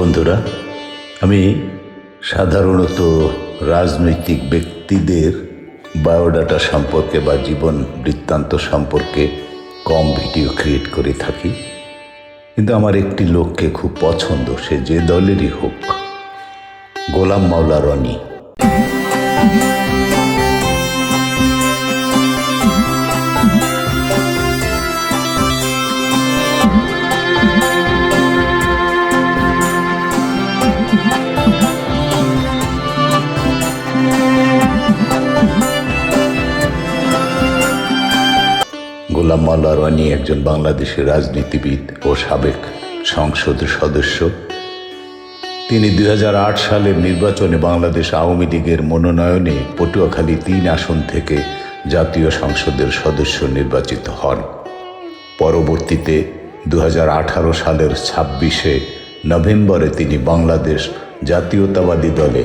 বন্ধুরা, আমি সাধারণত রাজনৈতিক ব্যক্তিদের বায়োডাটা সম্পর্কে বা জীবন বৃত্তান্ত সম্পর্কে কম ভিডিও ক্রিয়েট করে থাকি। কিন্তু আমার একটি লোককে খুব পছন্দ, সে যে দলেরই হোক, গোলাম মাওলা রনি। গোলাম রনি একজন বাংলাদেশের রাজনীতিবিদ ও সাবেক সংসদ সদস্য। তিনি দুই হাজার আট সালের নির্বাচনে বাংলাদেশ আওয়ামী লীগের মনোনয়নে পটুয়াখালী তিন আসন থেকে জাতীয় সংসদের সদস্য নির্বাচিত হন। পরবর্তীতে দু হাজার আঠারো সালের ছাব্বিশে নভেম্বরে তিনি বাংলাদেশ জাতীয়তাবাদী দলে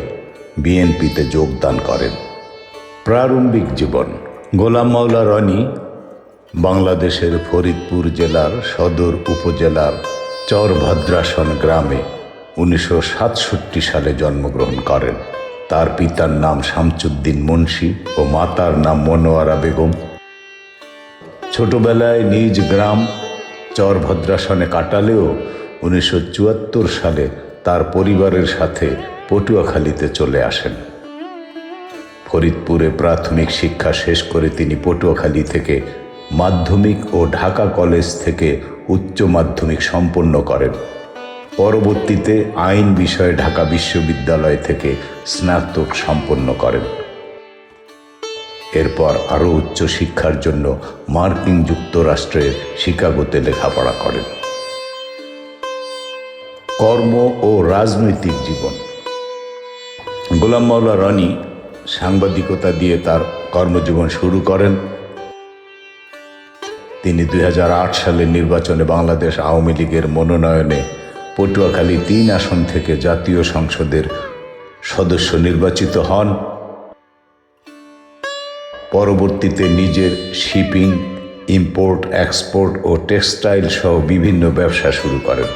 বিএনপিতে যোগদান করেন। প্রারম্ভিক জীবন, গোলাম মাওলা রনি বাংলাদেশের ফরিদপুর জেলার সদর উপজেলার চরভদ্রাসন গ্রামে উনিশশো সাতষট্টি সালে জন্মগ্রহণ করেন। তার পিতার নাম শামসুদ্দিন মুন্সি ও মাতার নাম মনোয়ারা বেগম। ছোটবেলায় নিজ গ্রাম চরভদ্রাসনে কাটালেও উনিশশো চুয়াত্তর সালে তার পরিবারের সাথে পটুয়াখালীতে চলে আসেন। ফরিদপুরে প্রাথমিক শিক্ষা শেষ করে তিনি পটুয়াখালী থেকে মাধ্যমিক ও ঢাকা কলেজ থেকে উচ্চ মাধ্যমিক সম্পন্ন করেন। পরবর্তীতে আইন বিষয়ে ঢাকা বিশ্ববিদ্যালয় থেকে স্নাতক সম্পন্ন করেন। এরপর আরও উচ্চ শিক্ষার জন্য মার্কিন যুক্তরাষ্ট্রের শিকাগোতে লেখাপড়া করেন। কর্ম ও রাজনৈতিক জীবন। গোলাম মাওলা রনি সাংবাদিকতা দিয়ে তার কর্মজীবন শুরু করেন। তিনি দুই হাজার আট সালের নির্বাচনে বাংলাদেশ আওয়ামী লীগের মনোনয়নে পটুয়াখালী তিন আসন থেকে জাতীয় সংসদের সদস্য নির্বাচিত হন। পরবর্তীতে নিজের শিপিং, ইম্পোর্ট, এক্সপোর্ট ও টেক্সটাইল সহ বিভিন্ন ব্যবসা শুরু করেন।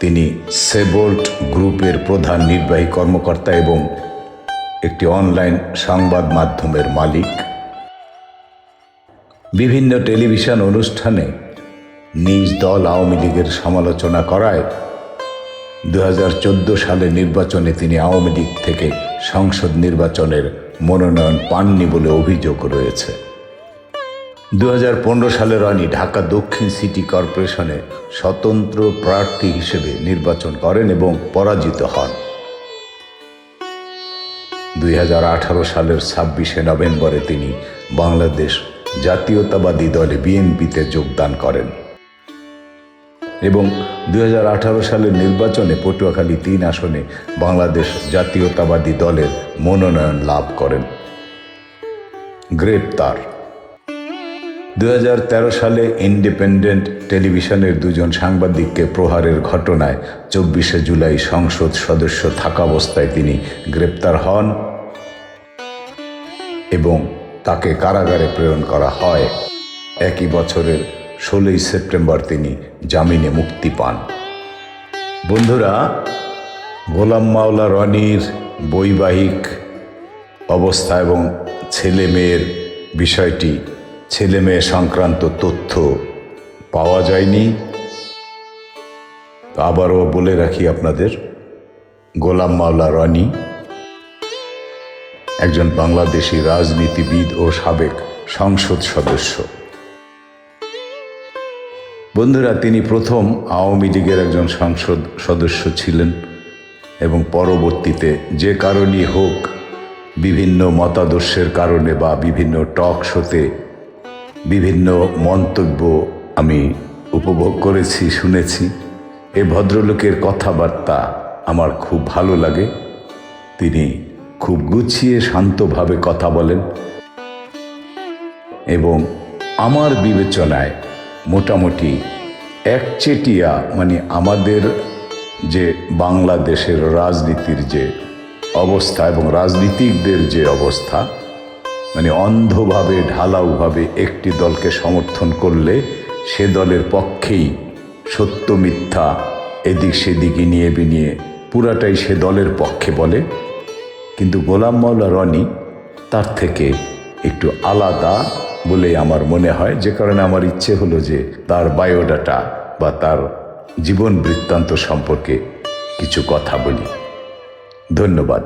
তিনি সেবোল্ট গ্রুপের প্রধান নির্বাহী কর্মকর্তা এবং একটি অনলাইন সংবাদ মাধ্যমের মালিক। বিভিন্ন টেলিভিশন অনুষ্ঠানে নিজ দল আওয়ামী লীগের সমালোচনা করায় দু সালের নির্বাচনে তিনি আওয়ামী লীগ থেকে সংসদ নির্বাচনের মনোনয়ন পাননি বলে অভিযোগ রয়েছে। দু সালে রনি ঢাকা দক্ষিণ সিটি কর্পোরেশনে স্বতন্ত্র প্রার্থী হিসেবে নির্বাচন করেন এবং পরাজিত হন। দুই হাজার আঠারো সালের ছাব্বিশে নভেম্বরে তিনি বাংলাদেশ জাতীয়তাবাদী দলে বিএনপিতে যোগদান করেন এবং দু হাজার আঠারো সালের নির্বাচনে পটুয়াখালী তিন আসনে বাংলাদেশ জাতীয়তাবাদী দলের মনোনয়ন লাভ করেন। গ্রেপ্তার। দু হাজার তেরো সালে ইন্ডিপেন্ডেন্ট টেলিভিশনের দুজন সাংবাদিককে প্রহারের ঘটনায় চব্বিশে জুলাই সংসদ সদস্য থাকা অবস্থায় তিনি গ্রেপ্তার হন এবং তাকে কারাগারে প্রেরণ করা হয়। একই বছরের ষোলোই সেপ্টেম্বর তিনি জামিনে মুক্তি পান। বন্ধুরা, গোলাম মাওলা রনির বৈবাহিক অবস্থা এবং ছেলে মেয়ের বিষয়টি, ছেলে মেয়ে সংক্রান্ত তথ্য পাওয়া যায়নি। আবারও বলে রাখি আপনাদের, গোলাম মাওলা রনি একজন বাংলাদেশি রাজনীতিবিদ ও সাবেক সংসদ সদস্য। বন্ধুরা, তিনি প্রথম আওয়ামী লীগের একজন সংসদ সদস্য ছিলেন এবং পরবর্তীতে যে কারণেই হোক বিভিন্ন মতাদর্শের কারণে বা বিভিন্ন টক শোতে বিভিন্ন মন্তব্য আমি উপভোগ করেছি, শুনেছি। এ ভদ্রলোকের কথাবার্তা আমার খুব ভালো লাগে। তিনি খুব গুছিয়ে শান্তভাবে কথা বলেন এবং আমার বিবেচনায় মোটামুটি একচেটিয়া মানে আমাদের যে বাংলাদেশের রাজনীতির যে অবস্থা এবং রাজনীতিকদের যে অবস্থা মানে অন্ধভাবে, ঢালাওভাবে একটি দলকে সমর্থন করলে সে দলের পক্ষেই সত্য মিথ্যা এদিক সেদিকে নিয়ে বিনিয়ে পুরাটাই সে দলের পক্ষে বলে। কিন্তু গোলাম মাওলা রনি তার থেকে একটু আলাদা বলে আমার মনে হয়। যে কারণে আমার ইচ্ছে হলো যে তার বায়োডাটা বা তার জীবন বৃত্তান্ত সম্পর্কে কিছু কথা বলি। ধন্যবাদ।